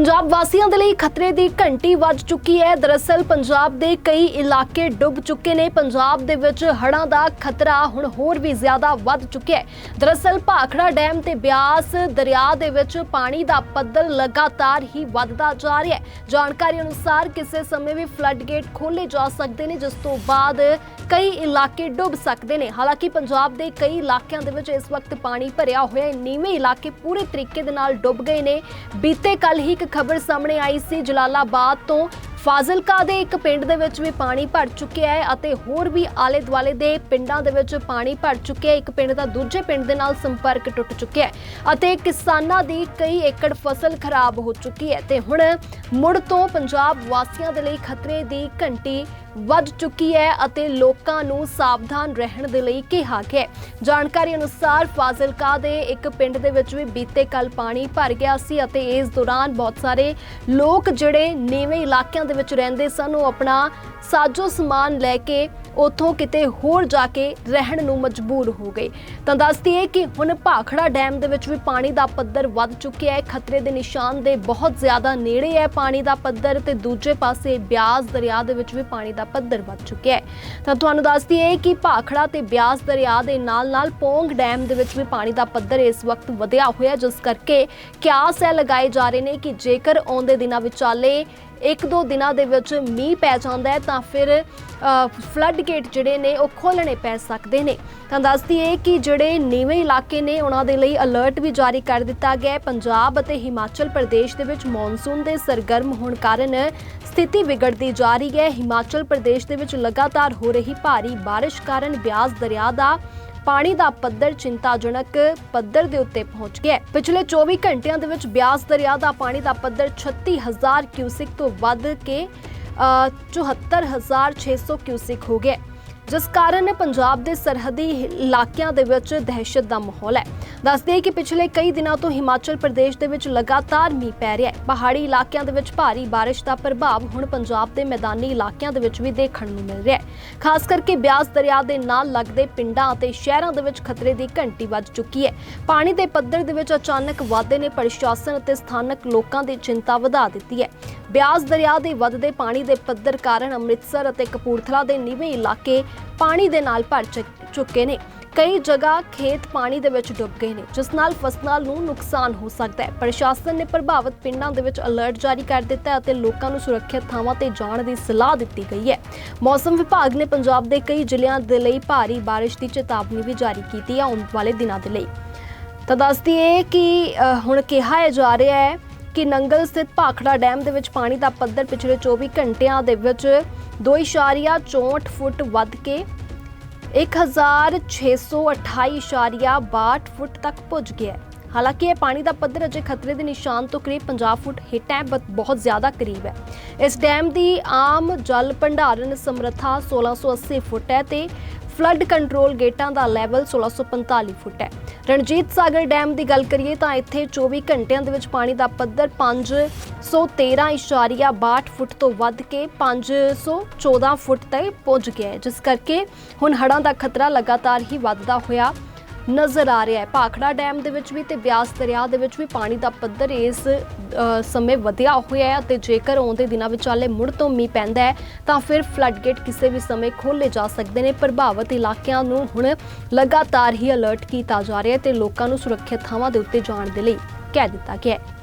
ਪੰਜਾਬ ਵਾਸੀਆਂ ਦੇ ਲਈ ਖਤਰੇ ਦੀ ਘੰਟੀ ਵੱਜ ਚੁੱਕੀ ਹੈ। ਦਰਅਸਲ ਪੰਜਾਬ ਦੇ ਕਈ ਇਲਾਕੇ ਡੁੱਬ ਚੁੱਕੇ ਨੇ। ਪੰਜਾਬ ਦੇ ਵਿੱਚ ਹੜ੍ਹਾਂ ਦਾ ਖਤਰਾ ਹੁਣ ਹੋਰ ਵੀ ਜ਼ਿਆਦਾ ਵੱਧ ਚੁੱਕਿਆ ਹੈ। ਦਰਅਸਲ ਭਾਖੜਾ ਡੈਮ ਤੇ ਬਿਆਸ ਦਰਿਆ ਦੇ ਵਿੱਚ ਪਾਣੀ ਦਾ ਪੱਧਰ ਲਗਾਤਾਰ ਹੀ ਵੱਧਦਾ ਜਾ ਰਿਹਾ ਹੈ। ਜਾਣਕਾਰੀ ਅਨੁਸਾਰ ਕਿਸੇ ਸਮੇਂ ਵੀ ਫਲੱਡ ਗੇਟ ਖੋਲੇ ਜਾ ਸਕਦੇ ਨੇ, ਜਿਸ ਤੋਂ ਬਾਅਦ ਕਈ ਇਲਾਕੇ ਡੁੱਬ ਸਕਦੇ ਨੇ। ਹਾਲਾਂਕਿ ਪੰਜਾਬ ਦੇ ਕਈ ਇਲਾਕਿਆਂ ਦੇ ਵਿੱਚ ਇਸ ਵਕਤ ਪਾਣੀ ਭਰਿਆ ਹੋਇਆ ਹੈ। ਨੀਵੇਂ ਇਲਾਕੇ ਪੂਰੇ ਤਰੀਕੇ ਦੇ ਨਾਲ ਡੁੱਬ ਗਏ ਨੇ। ਬੀਤੇ ਕੱਲ ਹੀ ਇੱਕ ਖਬਰ ਸਾਹਮਣੇ ਆਈ ਸੀ। ਜਲਾਲਾਬਾਦ ਤੋਂ ਫਾਜ਼ਿਲਕਾ ਦੇ ਇੱਕ ਪਿੰਡ ਦੇ ਵਿੱਚ ਵੀ ਪਾਣੀ ਭਰ ਚੁੱਕਿਆ ਹੈ ਅਤੇ ਹੋਰ ਵੀ ਆਲੇ ਦੁਆਲੇ ਦੇ ਪਿੰਡਾਂ ਦੇ ਵਿੱਚ ਪਾਣੀ ਭਰ ਚੁੱਕਿਆ ਹੈ। ਇੱਕ ਪਿੰਡ ਦਾ ਦੂਜੇ ਪਿੰਡ ਦੇ ਨਾਲ ਸੰਪਰਕ ਟੁੱਟ ਚੁੱਕਿਆ ਹੈ ਅਤੇ ਕਿਸਾਨਾਂ ਦੀ ਕਈ ਏਕੜ ਫਸਲ ਖਰਾਬ ਹੋ ਚੁੱਕੀ ਹੈ। ਤੇ ਹੁਣ ਮੁੜ ਤੋਂ ਪੰਜਾਬ ਵਾਸੀਆਂ ਦੇ ਲਈ ਖਤਰੇ ਦੀ ਘੰਟੀ ਵੱਧ ਚੁੱਕੀ ਹੈ ਅਤੇ ਲੋਕਾਂ ਨੂੰ ਸਾਵਧਾਨ ਰਹਿਣ ਦੇ ਲਈ ਕਿਹਾ ਗਿਆ ਜਾਣਕਾਰੀ ਅਨੁਸਾਰ ਫਾਜ਼ਿਲਕਾ ਦੇ ਇੱਕ ਪਿੰਡ ਦੇ ਵਿੱਚ ਵੀ ਬੀਤੇ ਕੱਲ ਪਾਣੀ ਭਰ ਗਿਆ ਸੀ ਅਤੇ ਇਸ ਦੌਰਾਨ ਬਹੁਤ ਸਾਰੇ ਲੋਕ ਜਿਹੜੇ ਨੀਵੇਂ ਇਲਾਕਿਆਂ ਦੇ ਵਿੱਚ ਰਹਿੰਦੇ ਸਨ, ਉਹ ਆਪਣਾ ਸਾਜੋ ਸਮਾਨ ਲੈ ਕੇ ਉੱਥੋਂ ਕਿਤੇ ਹੋਰ ਜਾ ਕੇ ਰਹਿਣ ਨੂੰ ਮਜਬੂਰ ਹੋ ਗਏ। ਤਾਂ ਦੱਸਦੀ ਹੈ ਕਿ ਹੁਣ ਭਾਖੜਾ ਡੈਮ ਦੇ ਵਿੱਚ ਵੀ ਪਾਣੀ ਦਾ ਪੱਧਰ ਵੱਧ ਚੁੱਕਿਆ ਹੈ। ਖਤਰੇ ਦੇ ਨਿਸ਼ਾਨ ਦੇ ਬਹੁਤ ਜ਼ਿਆਦਾ ਨੇੜੇ ਹੈ ਪਾਣੀ ਦਾ ਪੱਧਰ ਤੇ ਦੂਜੇ ਪਾਸੇ ਬਿਆਸ ਦਰਿਆ ਦੇ ਵਿੱਚ ਵੀ ਪਾਣੀ ਦਾ ਪੱਧਰ ਵੱਧ ਚੁੱਕਿਆ ਹੈ। ਤਾਂ ਤੁਹਾਨੂੰ ਦੱਸਦੀ ਹੈ ਕਿ ਭਾਖੜਾ ਤੇ ਬਿਆਸ ਦਰਿਆ ਦੇ ਨਾਲ-ਨਾਲ ਪੋਂਗ ਡੈਮ ਦੇ ਵਿੱਚ ਵੀ ਪਾਣੀ ਦਾ ਪੱਧਰ ਇਸ ਵਕਤ ਵਧਿਆ ਹੋਇਆ ਜਿਸ ਕਰਕੇ ਕਿਆਸ ਹੈ ਲਗਾਏ ਜਾ ਰਹੇ ਨੇ ਕਿ ਜੇਕਰ ਆਉਂਦੇ ਦਿਨਾਂ ਵਿਚਾਲੇ ਇੱਕ ਦੋ ਦਿਨਾਂ ਦੇ ਵਿੱਚ ਮੀਂਹ ਪੈ ਜਾਂਦਾ ਹੈ, ਤਾਂ ਫਿਰ ਫਲੱਡ ਗੇਟ ਜਿਹੜੇ ਨੇ ਉਹ ਖੋਲਣੇ ਪੈ ਸਕਦੇ ਨੇ। ਤਾਂ ਦੱਸਦੀ ਹੈ ਕਿ ਜਿਹੜੇ ਨੀਵੇਂ ਇਲਾਕੇ ਨੇ, ਉਹਨਾਂ ਦੇ ਲਈ ਅਲਰਟ ਵੀ ਜਾਰੀ ਕਰ ਦਿੱਤਾ ਗਿਆ ਹੈ। ਪੰਜਾਬ ਅਤੇ ਹਿਮਾਚਲ ਪ੍ਰਦੇਸ਼ ਦੇ ਵਿੱਚ ਮੌਨਸੂਨ ਦੇ ਸਰਗਰਮ ਹੋਣ ਕਾਰਨ ਸਥਿਤੀ ਵਿਗੜਦੀ ਜਾ ਰਹੀ ਹੈ। ਹਿਮਾਚਲ ਪ੍ਰਦੇਸ਼ ਦੇ ਵਿੱਚ ਲਗਾਤਾਰ ਹੋ ਰਹੀ ਭਾਰੀ ਬਾਰਿਸ਼ ਕਾਰਨ ਬਿਆਸ ਦਰਿਆ ਦਾ ਪਾਣੀ ਦਾ ਪੱਧਰ ਚਿੰਤਾਜਨਕ ਪੱਧਰ ਦੇ ਉੱਤੇ ਪਹੁੰਚ ਗਿਆ ਹੈ। ਪਿਛਲੇ 24 ਘੰਟਿਆਂ ਦੇ ਵਿੱਚ ਬਿਆਸ ਦਰਿਆ ਦਾ ਪਾਣੀ ਦਾ ਪੱਧਰ 36000 ਕਿਊਸਿਕ ਤੋਂ ਵੱਧ ਕੇ ਅ, 74600 ਕਿਊਸਿਕ ਹੋ ਗਿਆ ਜਿਸ ਕਾਰਨ ਪੰਜਾਬ ਦੇ ਸਰਹੱਦੀ ਇਲਾਕਿਆਂ ਦੇ ਵਿੱਚ ਦਹਿਸ਼ਤ ਦਾ ਮਾਹੌਲ ਹੈ। ਦੱਸਦੇ ਕਿ ਪਿਛਲੇ ਕਈ ਦਿਨਾਂ ਤੋਂ ਹਿਮਾਚਲ ਪ੍ਰਦੇਸ਼ ਦੇ ਵਿੱਚ ਲਗਾਤਾਰ ਮੀਂਹ ਪੈ ਰਿਹਾ ਹੈ। ਪਹਾੜੀ ਇਲਾਕਿਆਂ ਦੇ ਵਿੱਚ ਭਾਰੀ ਬਾਰਿਸ਼ ਦਾ ਪ੍ਰਭਾਵ ਹੁਣ ਪੰਜਾਬ ਦੇ ਮੈਦਾਨੀ ਇਲਾਕਿਆਂ ਦੇ ਵਿੱਚ ਵੀ ਦੇਖਣ ਨੂੰ ਮਿਲ ਰਿਹਾ ਹੈ। ਖਾਸ ਕਰਕੇ ਬਿਆਸ ਦਰਿਆ ਦੇ ਨਾਲ ਲੱਗਦੇ ਪਿੰਡਾਂ ਅਤੇ ਸ਼ਹਿਰਾਂ ਦੇ ਵਿੱਚ ਖਤਰੇ ਦੀ ਘੰਟੀ ਵੱਜ ਚੁੱਕੀ ਹੈ। ਪਾਣੀ ਦੇ ਪੱਧਰ ਦੇ ਵਿੱਚ ਅਚਾਨਕ ਵਾਧੇ ਨੇ ਪ੍ਰਸ਼ਾਸਨ ਅਤੇ ਸਥਾਨਕ ਲੋਕਾਂ ਦੀ ਚਿੰਤਾ ਵਧਾ ਦਿੱਤੀ ਹੈ। ਬਿਆਸ ਦਰਿਆ ਦੇ ਵੱਧਦੇ ਪਾਣੀ ਦੇ ਪੱਧਰ ਕਾਰਨ ਅੰਮ੍ਰਿਤਸਰ ਅਤੇ ਕਪੂਰਥਲਾ ਦੇ ਨੀਵੇਂ ਇਲਾਕੇ ਪਾਣੀ ਦੇ ਨਾਲ ਭਰ ਚੁੱਕੇ ਨੇ। ਕਈ ਜਗ੍ਹਾ ਖੇਤ ਪਾਣੀ ਦੇ ਵਿੱਚ ਡੁੱਬ ਗਏ ਨੇ, ਜਿਸ ਨਾਲ ਫਸਲਾਂ ਨੂੰ ਨੁਕਸਾਨ ਹੋ ਸਕਦਾ ਹੈ। ਪ੍ਰਸ਼ਾਸਨ ਨੇ ਪ੍ਰਭਾਵਿਤ ਪਿੰਡਾਂ ਦੇ ਵਿੱਚ ਅਲਰਟ ਜਾਰੀ ਕਰ ਦਿੱਤਾ ਅਤੇ ਲੋਕਾਂ ਨੂੰ ਸੁਰੱਖਿਅਤ ਥਾਵਾਂ ਤੇ ਜਾਣ ਦੀ ਸਲਾਹ ਦਿੱਤੀ ਗਈ ਹੈ। ਮੌਸਮ ਵਿਭਾਗ ਨੇ ਪੰਜਾਬ ਦੇ ਕਈ ਜ਼ਿਲ੍ਹਿਆਂ ਦੇ ਲਈ ਭਾਰੀ ਬਾਰਿਸ਼ ਦੀ ਚੇਤਾਵਨੀ ਵੀ ਜਾਰੀ ਕੀਤੀ ਹੈ ਆਉਣ ਵਾਲੇ ਦਿਨਾਂ ਦੇ ਲਈ। ਤਾਂ ਦੱਸਦੀ ਹੈ ਕਿ ਹੁਣ ਕਿਹਾ ਜਾ ਰਿਹਾ ਹੈ ਕਿ ਨੰਗਲ ਸਥਿਤ ਭਾਖੜਾ ਡੈਮ ਦੇ ਵਿੱਚ ਪਾਣੀ ਦਾ ਪੱਧਰ ਪਿਛਲੇ 24 ਘੰਟਿਆਂ ਦੇ ਵਿੱਚ 2.64 ਫੁੱਟ ਵੱਧ ਕੇ 1628.62 ਫੁੱਟ ਤੱਕ ਪੁੱਜ ਗਿਆ ਹੈ। ਹਾਲਾਂਕਿ ਇਹ ਪਾਣੀ ਦਾ ਪੱਧਰ ਅਜੇ ਖਤਰੇ ਦੇ ਨਿਸ਼ਾਨ ਤੋਂ ਕਰੀਬ 50 ਫੁੱਟ ਹਿੱਟ ਹੈ ਬਟ ਬਹੁਤ ਜ਼ਿਆਦਾ ਕਰੀਬ ਹੈ। ਇਸ ਡੈਮ ਦੀ ਆਮ ਜਲ ਭੰਡਾਰਨ ਸਮਰੱਥਾ 1680 ਫੁੱਟ ਹੈ ਤੇ ਫਲੱਡ ਕੰਟਰੋਲ ਗੇਟਾਂ ਦਾ ਲੈਵਲ 1645 ਫੁੱਟ ਹੈ। ਰਣਜੀਤ ਸਾਗਰ ਡੈਮ ਦੀ ਗੱਲ ਕਰੀਏ ਤਾਂ ਇੱਥੇ 24 ਘੰਟਿਆਂ ਦੇ ਵਿੱਚ ਪਾਣੀ ਦਾ ਪੱਧਰ 513.62 ਫੁੱਟ ਤੋਂ ਵੱਧ ਕੇ 514 ਫੁੱਟ ਤੱਕ ਪਹੁੰਚ ਗਿਆ ਹੈ, ਜਿਸ ਕਰਕੇ ਹੁਣ ਹੜ੍ਹਾਂ ਦਾ ਖਤਰਾ ਲਗਾਤਾਰ ਹੀ ਵੱਧਦਾ ਹੋਇਆ ਨਜ਼ਰ ਆ ਰਿਹਾ ਹੈ। ਭਾਖੜਾ ਡੈਮ ਦੇ ਵਿੱਚ ਵੀ ਤੇ ਬਿਆਸ ਦਰਿਆ ਦੇ ਵਿੱਚ ਵੀ ਪਾਣੀ ਦਾ ਪੱਧਰ ਇਸ ਸਮੇਂ ਵਧਿਆ ਹੋਇਆ ਹੈ ਅਤੇ ਜੇਕਰ ਆਉਂਦੇ ਦਿਨਾਂ ਵਿਚਾਲੇ ਮੁੜ ਤੋਂ ਮੀਂਹ ਪੈਂਦਾ ਹੈ, ਤਾਂ ਫਿਰ ਫਲੱਡ ਗੇਟ ਕਿਸੇ ਵੀ ਸਮੇਂ ਖੋਲੇ ਜਾ ਸਕਦੇ ਨੇ। ਪ੍ਰਭਾਵਿਤ ਇਲਾਕਿਆਂ ਨੂੰ ਹੁਣ ਲਗਾਤਾਰ ਹੀ ਅਲਰਟ ਕੀਤਾ ਜਾ ਰਿਹਾ ਹੈ ਤੇ ਲੋਕਾਂ ਨੂੰ ਸੁਰੱਖਿਅਤ ਥਾਵਾਂ ਦੇ ਉੱਤੇ ਜਾਣ ਦੇ ਲਈ ਕਹਿ ਦਿੱਤਾ ਗਿਆ ਹੈ।